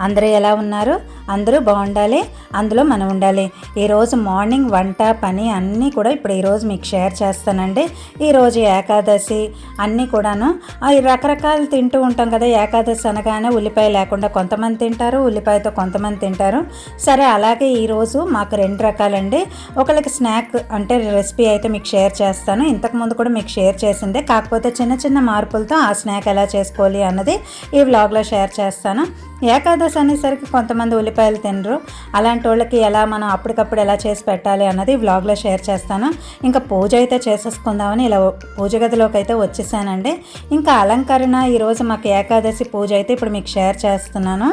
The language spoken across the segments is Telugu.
అందరూ ఎలా ఉన్నారు? అందరూ బాగుండాలి. అందులో మనం ఉండాలి. ఈరోజు మార్నింగ్ వంట పని అన్నీ కూడా ఇప్పుడు ఈరోజు మీకు షేర్ చేస్తానండి. ఈరోజు ఏకాదశి అన్నీ కూడాను. రకరకాలు తింటూ ఉంటాం కదా ఏకాదశి అనగానే ఉల్లిపాయ లేకుండా కొంతమంది తింటారు ఉల్లిపాయతో కొంతమంది తింటారు. సరే అలాగే ఈరోజు మాకు రెండు రకాలండి. ఒకరికి స్నాక్ అంటే రెసిపీ అయితే మీకు షేర్ చేస్తాను. ఇంతకుముందు కూడా మీకు షేర్ చేసిందే. కాకపోతే చిన్న చిన్న మార్పులతో ఆ స్నాక్ ఎలా చేసుకోవాలి అన్నది ఈ వ్లాగ్లో షేర్ చేస్తాను. ఏకాదశి అనేసరికి కొంతమంది ఉల్లిపాయలు తినరు. అలాంటి వాళ్ళకి ఎలా మనం అప్పటికప్పుడు ఎలా చేసి పెట్టాలి అన్నది వ్లాగ్లో షేర్ చేస్తాను. ఇంకా పూజ అయితే చేసేసుకుందామని ఇలా పూజ గదిలోకి అయితే వచ్చేసానండి. ఇంకా అలంకరణ ఈరోజు మాకు ఏకాదశి పూజ అయితే ఇప్పుడు మీకు షేర్ చేస్తున్నాను.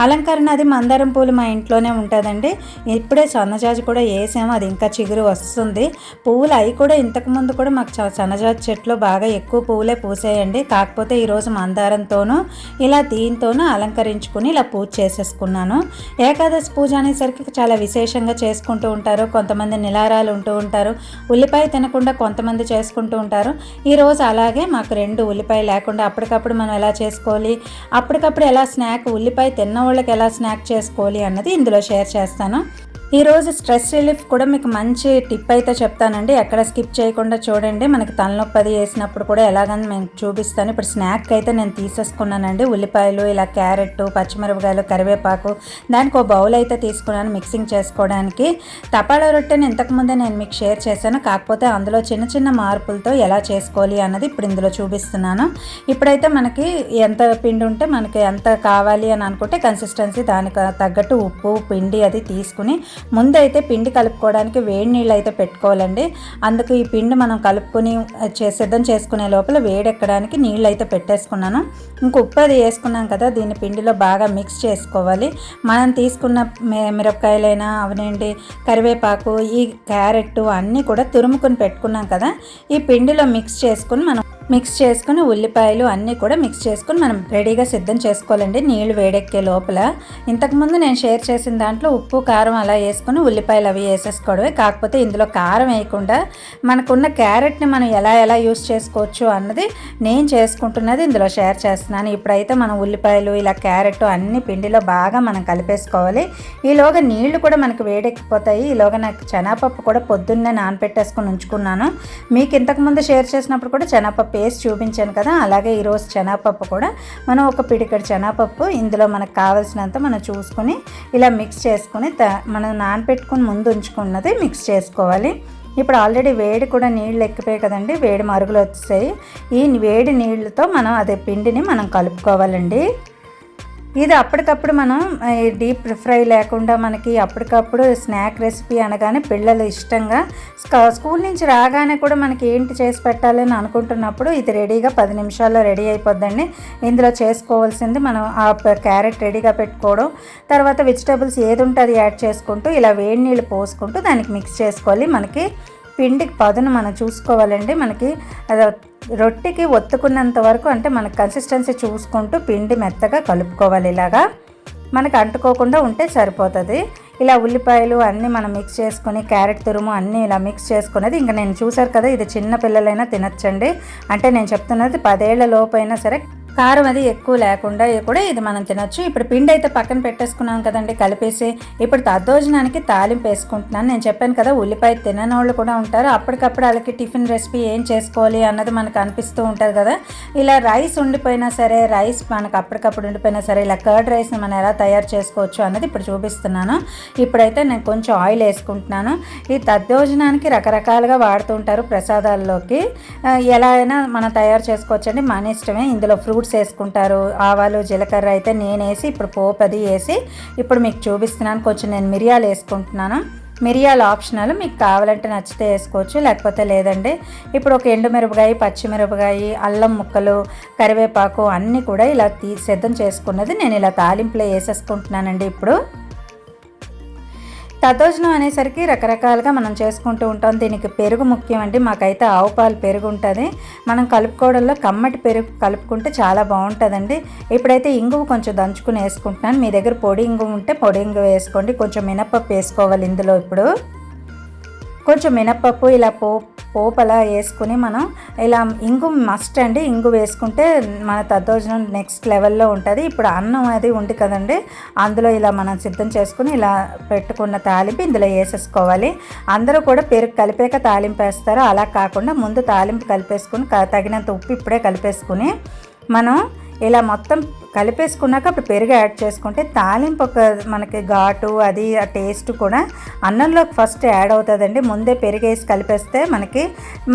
అలంకరణ అది మందారం పూలు మా ఇంట్లోనే ఉంటుందండి. ఇప్పుడే సన్నజాజి కూడా వేసాము అది ఇంకా చిగురు వస్తుంది. పువ్వులు అవి కూడా ఇంతకుముందు కూడా మాకు చ- సన్నజాజి చెట్లు బాగా ఎక్కువ పువ్వులే పూసాయండి. కాకపోతే ఈరోజు మందారంతోనూ ఇలా దీంతోనూ అలంకరించుకుని ఇలా పూజ చేసేసుకున్నాను. ఏకాదశి పూజ అనేసరికి చాలా విశేషంగా చేసుకుంటూ ఉంటారు. కొంతమంది నిలారాలు ఉంటూ ఉంటారు. ఉల్లిపాయ తినకుండా కొంతమంది చేసుకుంటూ ఉంటారు. ఈరోజు అలాగే మాకు రెండు ఉల్లిపాయ లేకుండా అప్పటికప్పుడు మనం ఎలా చేసుకోవాలి? అప్పటికప్పుడు ఎలా స్నాక్ ఉల్లిపాయ తిన్న వాళ్ళకి ఎలా స్నాక్ చేసుకోవాలి అన్నది ఇందులో షేర్ చేస్తాను. ఈరోజు స్ట్రెస్ రిలీఫ్ కూడా మీకు మంచి టిప్ అయితే చెప్తానండి. ఎక్కడ స్కిప్ చేయకుండా చూడండి. మనకి తలనొప్పి అది వేసినప్పుడు కూడా ఎలాగని నేను చూపిస్తాను. ఇప్పుడు స్నాక్ అయితే నేను తీసేసుకున్నానండి. ఉల్లిపాయలు ఇలా క్యారెట్ పచ్చిమిరపకాయలు కరివేపాకు దానికి ఒక బౌల్ అయితే తీసుకున్నాను మిక్సింగ్ చేసుకోవడానికి. తపాలా రొట్టెని ఇంతకుముందే నేను మీకు షేర్ చేశాను. కాకపోతే అందులో చిన్న చిన్న మార్పులతో ఎలా చేసుకోవాలి అన్నది ఇప్పుడు ఇందులో చూపిస్తున్నాను. ఇప్పుడైతే మనకి ఎంత పిండి ఉంటే మనకి ఎంత కావాలి అని అనుకుంటే కన్సిస్టెన్సీ దానికి తగ్గట్టు ఉప్పు పిండి అది తీసుకుని ముందైతే పిండి కలుపుకోవడానికి వేడి నీళ్ళు అయితే పెట్టుకోవాలండి. అందుకు ఈ పిండి మనం కలుపుకొని చే- సిద్ధం చేసుకునే లోపల వేడెక్కడానికి నీళ్ళు అయితే పెట్టేసుకున్నాను. ఇంక ఉప్పు అది వేసుకున్నాం కదా దీన్ని పిండిలో బాగా మిక్స్ చేసుకోవాలి. మనం తీసుకున్న మిరపకాయలైనా అవనండి కరివేపాకు ఈ క్యారెట్ అన్నీ కూడా తురుముకొని పెట్టుకున్నాం కదా ఈ పిండిలో మిక్స్ చేసుకుని మనం మిక్స్ చేసుకుని ఉల్లిపాయలు అన్నీ కూడా మిక్స్ చేసుకుని మనం రెడీగా సిద్ధం చేసుకోవాలండి. నీళ్ళు వేడెక్కే లోపల. ఇంతకుముందు నేను షేర్ చేసిన దాంట్లో ఉప్పు కారం అలా వేసుకుని ఉల్లిపాయలు అవి వేసేసుకోవడమే. కాకపోతే ఇందులో కారం వేయకుండా మనకున్న క్యారెట్ని మనం ఎలా ఎలా యూస్ చేసుకోవచ్చు అన్నది నేను చేసుకుంటున్నది ఇందులో షేర్ చేస్తున్నాను. ఇప్పుడైతే మనం ఉల్లిపాయలు ఇలా క్యారెట్ అన్ని పిండిలో బాగా మనం కలిపేసుకోవాలి. ఈలోగా నీళ్ళు కూడా మనకు వేడెక్కిపోతాయి. ఈలోగా నాకు శనగపప్పు కూడా పొద్దున్నే నానపెట్టేసుకుని ఉంచుకున్నాను. మీకు ఇంతకుముందు షేర్ చేసినప్పుడు కూడా శనగపప్పు పేస్ట్ చూపించాను కదా అలాగే ఈరోజు శనగపప్పు కూడా. మనం ఒక పిడికడి శనగపప్పు ఇందులో మనకు కావాల్సినంత మనం చూసుకుని ఇలా మిక్స్ చేసుకుని త- మనం నానపెట్టుకుని ముందు ఉంచుకున్నది మిక్స్ చేసుకోవాలి. ఇప్పుడు ఆల్రెడీ వేడి కూడా నీళ్ళు ఎక్కిపోయాయి కదండి వేడి మరుగులు వచ్చాయి ఈ వేడి నీళ్ళతో మనం అదే పిండిని మనం కలుపుకోవాలండి. ఇది అప్పటికప్పుడు మనం డీప్ ఫ్రై లేకుండా మనకి అప్పటికప్పుడు స్నాక్ రెసిపీ అనగానే పిల్లలు ఇష్టంగా స్కూల్ నుంచి రాగానే కూడా మనకి ఏంటి చేసి పెట్టాలని అనుకుంటున్నప్పుడు ఇది రెడీగా పది నిమిషాల్లో రెడీ అయిపోద్దండి. ఇందులో చేసుకోవాల్సింది మనం ఆ క్యారెట్ రెడీగా పెట్టుకోవడం తర్వాత వెజిటేబుల్స్ ఏది ఉంటే అది యాడ్ చేసుకుంటూ ఇలా వేడి నీళ్ళు పోసుకుంటూ దానికి మిక్స్ చేసుకోవాలి. మనకి పిండికి పదును మనం చూసుకోవాలండి. మనకి అది రొట్టెకి ఒత్తుకున్నంత వరకు అంటే మనకి కన్సిస్టెన్సీ చూసుకుంటూ పిండి మెత్తగా కలుపుకోవాలి ఇలాగా. మనకు అంటుకోకుండా ఉంటే సరిపోతుంది. ఇలా ఉల్లిపాయలు అన్నీ మనం మిక్స్ చేసుకొని క్యారెట్ తురుము అన్నీ ఇలా మిక్స్ చేసుకునేది ఇంకా నేను చూశారు కదా ఇది చిన్న పిల్లలైనా తినచ్చండి. అంటే నేను చెప్తున్నది పదేళ్ళ లోపైనా సరే కారం అది ఎక్కువ లేకుండా కూడా ఇది మనం తినొచ్చు. ఇప్పుడు పిండి అయితే పక్కన పెట్టేసుకున్నాం కదండి కలిపేసి. ఇప్పుడు తద్దోజనానికి తాలింపు వేసుకుంటున్నాను. నేను చెప్పాను కదా ఉల్లిపాయ తినని వాళ్ళు కూడా ఉంటారు. అప్పటికప్పుడు వాళ్ళకి టిఫిన్ రెసిపీ ఏం చేసుకోవాలి అన్నది మనకు అనిపిస్తూ ఉంటుంది కదా. ఇలా రైస్ ఉండిపోయినా సరే రైస్ మనకు అప్పటికప్పుడు ఉండిపోయినా సరే ఇలా కర్డ్ రైస్ని మనం ఎలా తయారు చేసుకోవచ్చు అన్నది ఇప్పుడు చూపిస్తున్నాను. ఇప్పుడైతే నేను కొంచెం ఆయిల్ వేసుకుంటున్నాను. ఈ తద్దోజనానికి రకరకాలుగా వాడుతుంటారు ప్రసాదాల్లోకి. ఎలా అయినా మనం తయారు చేసుకోవచ్చండి. మన ఇష్టమే. ఇందులో ఫ్రూట్స్ వేసుకుంటారు. ఆవాలు జీలకర్ర అయితే నేను వేసి ఇప్పుడు పోపు అది వేసి ఇప్పుడు మీకు చూపిస్తున్నాను. కొంచెం నేను మిరియాలు వేసుకుంటున్నాను. మిరియాలు ఆప్షనల్. మీకు కావాలంటే నచ్చితే వేసుకోవచ్చు లేకపోతే లేదండి. ఇప్పుడు ఒక ఎండుమిరపకాయ పచ్చిమిరపకాయ అల్లం ముక్కలు కరివేపాకు అన్నీ కూడా ఇలా తీ సిద్ధం చేసుకున్నది నేను ఇలా తాలింపులో వేసేసుకుంటున్నానండి ఇప్పుడు. తదోజనం అనేసరికి రకరకాలుగా మనం చేసుకుంటూ ఉంటాం. దీనికి పెరుగు ముఖ్యం అండి మాకైతే ఆవు పాలు పెరుగు ఉంటుంది మనం కలుపుకోవడంలో కమ్మటి పెరుగు కలుపుకుంటే చాలా బాగుంటుందండి. ఇప్పుడైతే ఇంగువ కొంచెం దంచుకుని వేసుకుంటున్నాను. మీ దగ్గర పొడి ఇంగువ ఉంటే పొడి ఇంగువ వేసుకోండి. కొంచెం మినపప్పు వేసుకోవాలి ఇందులో ఇప్పుడు. కొంచెం మినప్పప్పు ఇలా పో పోపు అలా వేసుకుని మనం ఇలా ఇంగు మస్ట్ అండి. ఇంగు వేసుకుంటే మన తద్దోజనం నెక్స్ట్ లెవెల్లో ఉంటుంది. ఇప్పుడు అన్నం అది ఉంది కదండి. అందులో ఇలా మనం సిద్ధం చేసుకుని ఇలా పెట్టుకున్న తాలింపు ఇందులో వేసేసుకోవాలి. అందరూ కూడా పెరుగు కలిపాక తాలింపు వేస్తారు. అలా కాకుండా ముందు తాలింపు కలిపేసుకుని తగినంత ఉప్పు ఇప్పుడే కలిపేసుకుని మనం ఇలా మొత్తం కలిపేసుకున్నాక అప్పుడు పెరుగు యాడ్ చేసుకుంటే తాలింపు ఒక మనకి ఘాటు అది ఆ టేస్ట్ కూడా అన్నంలోకి ఫస్ట్ యాడ్ అవుతుందండి. ముందే పెరుగు వేసి కలిపేస్తే మనకి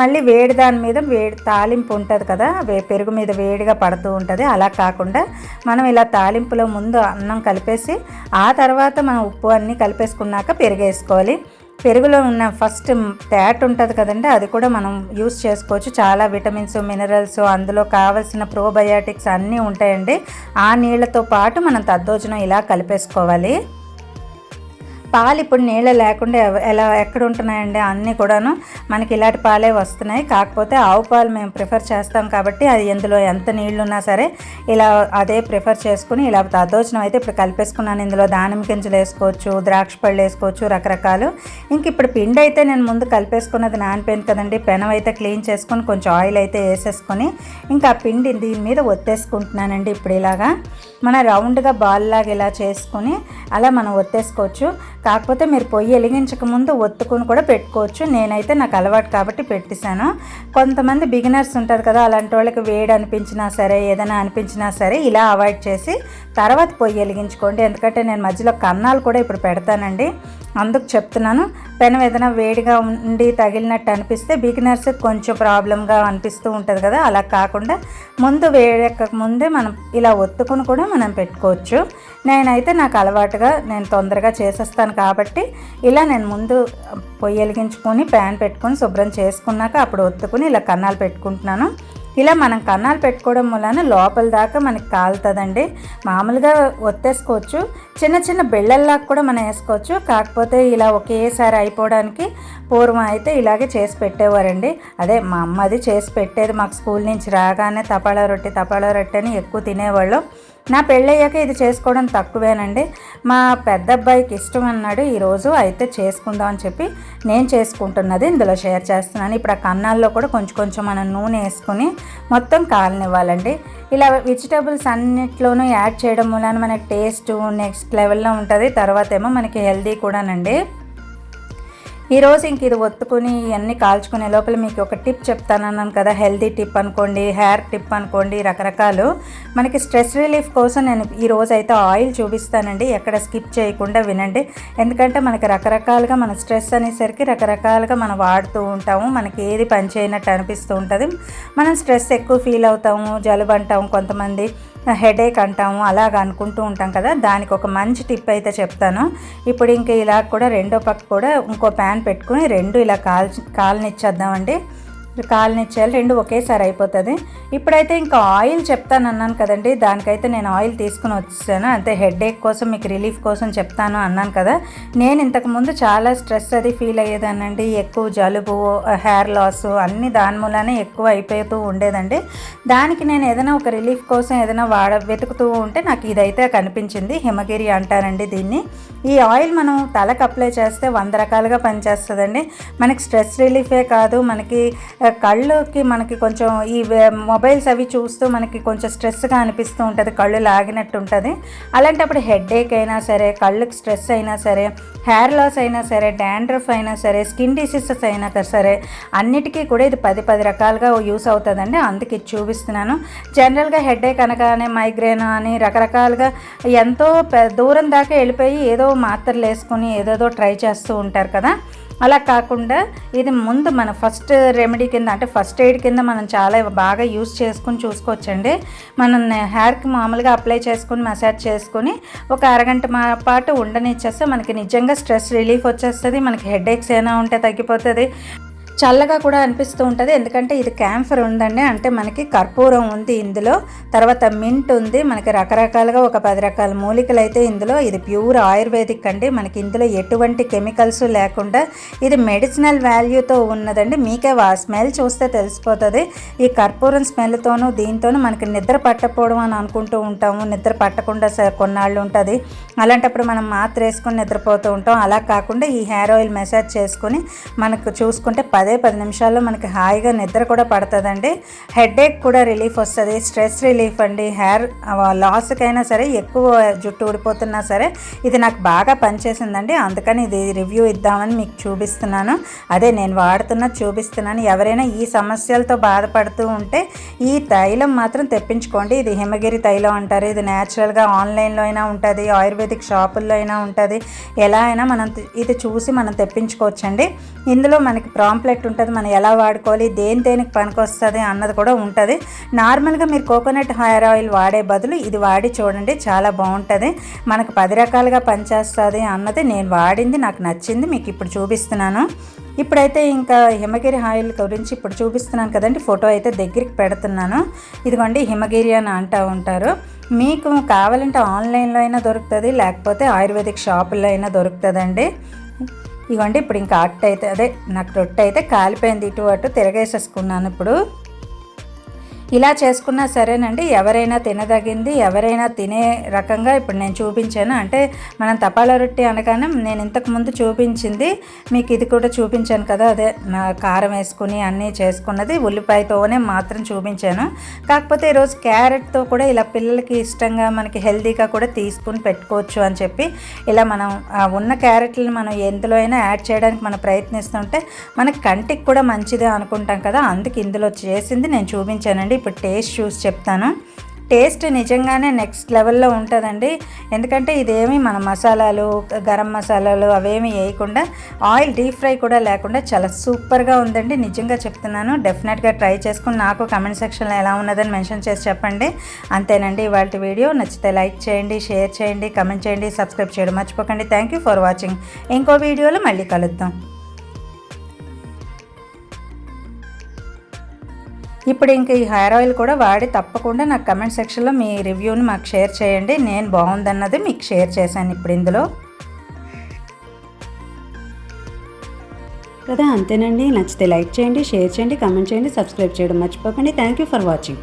మళ్ళీ వేడి దాని మీద వేడి తాలింపు ఉంటుంది కదా పెరుగు మీద వేడిగా పడుతూ ఉంటుంది. అలా కాకుండా మనం ఇలా తాలింపులో ముందు అన్నం కలిపేసి ఆ తర్వాత మనం ఉప్పు అన్నీ కలిపేసుకున్నాక పెరుగు వేసుకోవాలి. పెరుగులో ఉన్న ఫస్ట్ ఫ్యాట్ ఉంటుంది కదండి అది కూడా మనం యూస్ చేసుకోవచ్చు. చాలా విటమిన్స్ మినరల్స్ అందులో కావలసిన ప్రోబయాటిక్స్ అన్నీ ఉంటాయండి. ఆ నీళ్ళతో పాటు మనం తద్దోజనం ఇలా కలిపేసుకోవాలి. పాలు ఇప్పుడు నీళ్ళు లేకుండా ఎలా ఎక్కడ ఉంటున్నాయండి అన్నీ కూడాను మనకి ఇలాంటి పాలే వస్తున్నాయి. కాకపోతే ఆవు పాలు మేము ప్రిఫర్ చేస్తాం కాబట్టి అది ఇందులో ఎంత నీళ్ళు ఉన్నా సరే ఇలా అదే ప్రిఫర్ చేసుకుని ఇలా దద్దోజనం అయితే ఇప్పుడు కలిపేసుకున్నాను. ఇందులో దానిమ్మ గింజలు వేసుకోవచ్చు ద్రాక్ష పళ్ళు వేసుకోవచ్చు రకరకాలు. ఇంక ఇప్పుడు పిండి అయితే నేను ముందు కలిపేసుకున్నది నానిపోయింది కదండి. పెనం అయితే క్లీన్ చేసుకొని కొంచెం ఆయిల్ అయితే వేసేసుకొని ఇంకా ఆ పిండి దీని మీద ఒత్తేసుకుంటున్నానండి ఇప్పుడు ఇలాగా. మన రౌండ్గా బాల్ లాగా ఇలా చేసుకొని అలా మనం ఒత్తేసుకోవచ్చు. కాకపోతే మీరు పొయ్యి వెలిగించక ముందు ఒత్తుకుని కూడా పెట్టుకోవచ్చు. నేనైతే నాకు అలవాటు కాబట్టి పెట్టేశాను. కొంతమంది బిగినర్స్ ఉంటారు కదా అలాంటి వాళ్ళకి వేడి అనిపించినా సరే ఏదైనా అనిపించినా సరే ఇలా అవాయిడ్ చేసి తర్వాత పొయ్యి వెలిగించుకోండి. ఎందుకంటే నేను మధ్యలో కన్నాలు కూడా ఇప్పుడు పెడతానండి. అందుకు చెప్తున్నాను పెనం ఏదైనా వేడిగా ఉండి తగిలినట్టు అనిపిస్తే బిగినర్స్ కొంచెం ప్రాబ్లంగా అనిపిస్తూ ఉంటుంది కదా అలా కాకుండా ముందు వేడెక్కక ముందే మనం ఇలా ఒత్తుకుని కూడా మనం పెట్టుకోవచ్చు. నేనైతే నాకు అలవాటుగా నేను తొందరగా చేసేస్తాను కాబట్టి ఇలా నేను ముందు పొయ్యి వెలిగించుకొని ప్యాన్ పెట్టుకొని శుభ్రం చేసుకున్నాక అప్పుడు ఒత్తుకుని ఇలా కన్నాలు పెట్టుకుంటున్నాను. ఇలా మనం కన్నాలు పెట్టుకోవడం వలన లోపల దాకా మనకి కాలుతుందండి. మామూలుగా ఒత్తేసుకోవచ్చు. చిన్న చిన్న బిళ్ళల్లాగా కూడా మనం వేసుకోవచ్చు. కాకపోతే ఇలా ఒకేసారి అయిపోవడానికి పూర్వం అయితే ఇలాగే చేసి పెట్టేవారండి. అదే మా అమ్మ అది చేసి పెట్టేది. మాకు స్కూల్ నుంచి రాగానే తపాలా రొట్టె తపాలా రొట్టె అని ఎక్కువ తినేవాళ్ళం. నా పెళ్ళయ్యాక ఇది చేసుకోవడం తక్కువేనండి. మా పెద్ద అబ్బాయికి ఇష్టం అన్నాడు ఈరోజు అయితే చేసుకుందాం అని చెప్పి నేను చేసుకుంటున్నది ఇందులో షేర్ చేస్తున్నాను. ఇప్పుడు ఆ కన్నాల్లో కూడా కొంచెం కొంచెం మనం నూనె వేసుకొని మొత్తం కాలనివ్వాలండి. ఇలా వెజిటేబుల్స్ అన్నిట్లోనూ యాడ్ చేయడం వలన మనకి టేస్ట్ నెక్స్ట్ లెవెల్లో ఉంటుంది. తర్వాత ఏమో మనకి హెల్దీ కూడానండి. ఈరోజు ఇంక ఇది ఒత్తుకుని ఇవన్నీ కాల్చుకునే లోపల మీకు ఒక టిప్ చెప్తానన్నాను కదా. హెల్దీ టిప్ అనుకోండి హెయిర్ టిప్ అనుకోండి రకరకాలు. మనకి స్ట్రెస్ రిలీఫ్ కోసం నేను ఈరోజు అయితే ఆయిల్ చూపిస్తానండి. ఎక్కడ స్కిప్ చేయకుండా వినండి. ఎందుకంటే మనకి రకరకాలుగా మన స్ట్రెస్ అనేసరికి రకరకాలుగా మనం వాడుతూ ఉంటాము. మనకి ఏది పని చేయనట్టు అనిపిస్తూ ఉంటుంది. మనం స్ట్రెస్ ఎక్కువ ఫీల్ అవుతాము జలుబు అంటాము కొంతమంది. హెడేక్ అంటాము అలాగ అనుకుంటూ ఉంటాం కదా. దానికి ఒక మంచి టిప్ అయితే చెప్తాను. ఇప్పుడు ఇంకా ఇలా కూడా రెండో పక్క కూడా ఇంకో ప్యాన్ పెట్టుకుని రెండు ఇలా కాల్ కాలనిచ్చేద్దామండి కాలనిచ్చేయాలి రెండు ఒకేసారి అయిపోతుంది. ఇప్పుడైతే ఇంకా ఆయిల్ చెప్తాను అన్నాను కదండి దానికైతే నేను ఆయిల్ తీసుకుని వచ్చాను. అంతే హెడేక్ కోసం మీకు రిలీఫ్ కోసం చెప్తాను అన్నాను కదా. నేను ఇంతకుముందు చాలా స్ట్రెస్ అది ఫీల్ అయ్యేదానండి ఎక్కువ జలుబు హెయిర్ లాస్ అన్ని దాని మూలనే ఎక్కువ అయిపోతూ ఉండేదండి. దానికి నేను ఏదైనా ఒక రిలీఫ్ కోసం ఏదైనా వాడ వెతుకుతూ ఉంటే నాకు ఇదైతే కనిపించింది. హిమగిరి అంటారండి దీన్ని. ఈ ఆయిల్ మనం తలకు అప్లై చేస్తే వంద రకాలుగా పనిచేస్తుందండి. మనకి స్ట్రెస్ రిలీఫే కాదు మనకి కళ్ళుకి మనకి కొంచెం ఈ మొబైల్స్ అవి చూస్తూ మనకి కొంచెం స్ట్రెస్గా అనిపిస్తూ ఉంటుంది. కళ్ళు లాగినట్టు ఉంటుంది అలాంటప్పుడు హెడేక్ అయినా సరే కళ్ళకి స్ట్రెస్ అయినా సరే హెయిర్ లాస్ అయినా సరే డాండ్రఫ్ అయినా సరే స్కిన్ డిసీజెస్ అయినా సరే అన్నిటికీ కూడా ఇది పది పది రకాలుగా యూస్ అవుతుందండి. అందుకే ఇది చూపిస్తున్నాను. జనరల్గా హెడేక్ అనగానే మైగ్రేన్ అని రకరకాలుగా ఎంతో దూరం దాకా వెళ్ళిపోయి ఏదో మాత్రలు వేసుకొని ఏదేదో ట్రై చేస్తూ ఉంటారు కదా. అలా కాకుండా ఇది ముందు మన ఫస్ట్ రెమెడీ కింద అంటే ఫస్ట్ ఎయిడ్ కింద మనం చాలా బాగా యూస్ చేసుకుని చూసుకోవచ్చండి. మనం హెయిర్కి మామూలుగా అప్లై చేసుకుని మసాజ్ చేసుకొని ఒక అరగంట మా పాటు ఉండనిచ్చేస్తే మనకి నిజంగా స్ట్రెస్ రిలీఫ్ వచ్చేస్తుంది మనకి హెడేక్స్ ఏమైనా ఉంటే తగ్గిపోతుంది. చల్లగా కూడా అనిపిస్తూ ఉంటుంది. ఎందుకంటే ఇది క్యాంఫర్ ఉందండి. అంటే మనకి కర్పూరం ఉంది ఇందులో. తర్వాత మింట్ ఉంది. మనకి రకరకాలుగా ఒక పది రకాల మూలికలు అయితే ఇందులో. ఇది ప్యూర్ ఆయుర్వేదిక్ అండి. మనకి ఇందులో ఎటువంటి కెమికల్స్ లేకుండా ఇది మెడిసినల్ వాల్యూతో ఉన్నదండి. మీకే ఆ స్మెల్ చూస్తే తెలిసిపోతుంది. ఈ కర్పూరం స్మెల్తోనూ దీంతోనూ మనకి నిద్ర పట్టకపోవడం అని అనుకుంటూ ఉంటాము. నిద్ర పట్టకుండా కొన్నాళ్ళు ఉంటుంది. అలాంటప్పుడు మనం మాత్ర వేసుకొని నిద్రపోతూ ఉంటాం. అలా కాకుండా ఈ హెయిర్ ఆయిల్ మసాజ్ చేసుకొని మనకు చూసుకుంటే పదే అదే పది నిమిషాల్లో మనకి హాయిగా నిద్ర కూడా పడుతుందండి. హెడేక్ కూడా రిలీఫ్ వస్తుంది. స్ట్రెస్ రిలీఫ్ అండి. హెయిర్ లాస్కైనా సరే ఎక్కువ జుట్టు ఊడిపోతున్నా సరే ఇది నాకు బాగా పనిచేసిందండి. అందుకని ఇది రివ్యూ ఇద్దామని మీకు చూపిస్తున్నాను. అదే నేను వాడుతున్న చూపిస్తున్నాను. ఎవరైనా ఈ సమస్యలతో బాధపడుతూ ఉంటే ఈ తైలం మాత్రం తెప్పించుకోండి. ఇది హిమగిరి తైలం అంటారు. ఇది న్యాచురల్గా ఆన్లైన్లో అయినా ఉంటుంది. ఆయుర్వేదిక్ షాపుల్లో అయినా ఉంటుంది. ఎలా అయినా మనం ఇది చూసి మనం తెప్పించుకోవచ్చండి. ఇందులో మనకి ప్రాంప్లెట్ ఉంటుంది మనం ఎలా వాడుకోవాలి దేని దేనికి పనికొస్తుంది అన్నది కూడా ఉంటుంది. నార్మల్గా మీరు కోకోనట్ హెయిర్ ఆయిల్ వాడే బదులు ఇది వాడి చూడండి చాలా బాగుంటుంది. మనకు పది రకాలుగా పనిచేస్తుంది అన్నది నేను వాడింది నాకు నచ్చింది మీకు ఇప్పుడు చూపిస్తున్నాను. ఇప్పుడైతే ఇంకా హిమగిరి ఆయిల్ గురించి ఇప్పుడు చూపిస్తున్నాను కదండి ఫోటో అయితే దగ్గరికి పెడుతున్నాను. ఇదిగోండి హిమగిరి అని అంటూ ఉంటారు. మీకు కావాలంటే ఆన్లైన్లో అయినా దొరుకుతుంది లేకపోతే ఆయుర్వేదిక్ షాపుల్లో అయినా దొరుకుతుందండి. ఇగోండి ఇప్పుడు ఇంకా అట్టు అయితే అదే నాకు రొట్టె అయితే కాలిపోయింది. ఇటు అటు తిరగేసేసుకున్నాను ఇప్పుడు. ఇలా చేసుకున్నా సరేనండి. ఎవరైనా తినదగింది ఎవరైనా తినే రకంగా ఇప్పుడు నేను చూపించాను. అంటే మనం తపాలా రొట్టి అనగానే నేను ఇంతకుముందు చూపించింది మీకు ఇది కూడా చూపించాను కదా అదే నా కారం వేసుకుని అన్నీ చేసుకున్నది ఉల్లిపాయతోనే మాత్రం చూపించాను. కాకపోతే ఈరోజు క్యారెట్తో కూడా ఇలా పిల్లలకి ఇష్టంగా మనకి హెల్తీగా కూడా తీసుకుని పెట్టుకోవచ్చు అని చెప్పి ఇలా మనం ఉన్న క్యారెట్లను మనం ఎందులో అయినా యాడ్ చేయడానికి మనం ప్రయత్నిస్తుంటే మనకి కంటికి కూడా మంచిదే అనుకుంటాం కదా అందుకు ఇందులో చేసింది నేను చూపించానండి. ఇప్పుడు టేస్ట్ చూసి చెప్తాను. టేస్ట్ నిజంగానే నెక్స్ట్ లెవెల్లో ఉంటుందండి. ఎందుకంటే ఇదేమి మన మసాలాలు గరం మసాలాలు అవేమి వేయకుండా ఆయిల్ డీప్ ఫ్రై కూడా లేకుండా చాలా సూపర్గా ఉందండి. నిజంగా చెప్తున్నాను. డెఫినెట్గా ట్రై చేసుకుని నాకు కమెంట్ సెక్షన్లో ఎలా ఉన్నదని మెన్షన్ చేసి చెప్పండి. అంతేనండి ఇవాళ వీడియో నచ్చితే లైక్ చేయండి షేర్ చేయండి కమెంట్ చేయండి సబ్స్క్రైబ్ చేయడం మర్చిపోకండి. Thank you for watching. ఇంకో వీడియోలో మళ్ళీ కలుద్దాం. ఇప్పుడు ఇంక ఈ హెయిర్ ఆయిల్ కూడా వాడి తప్పకుండా నాకు కమెంట్ సెక్షన్లో మీ రివ్యూని మాకు షేర్ చేయండి. నేను బాగుందన్నది మీకు షేర్ చేశాను ఇప్పుడు ఇందులో. కదా అంతేనండి. నచ్చితే లైక్ చేయండి షేర్ చేయండి కమెంట్ చేయండి సబ్స్క్రైబ్ చేయడం మర్చిపోకండి. Thank you for watching.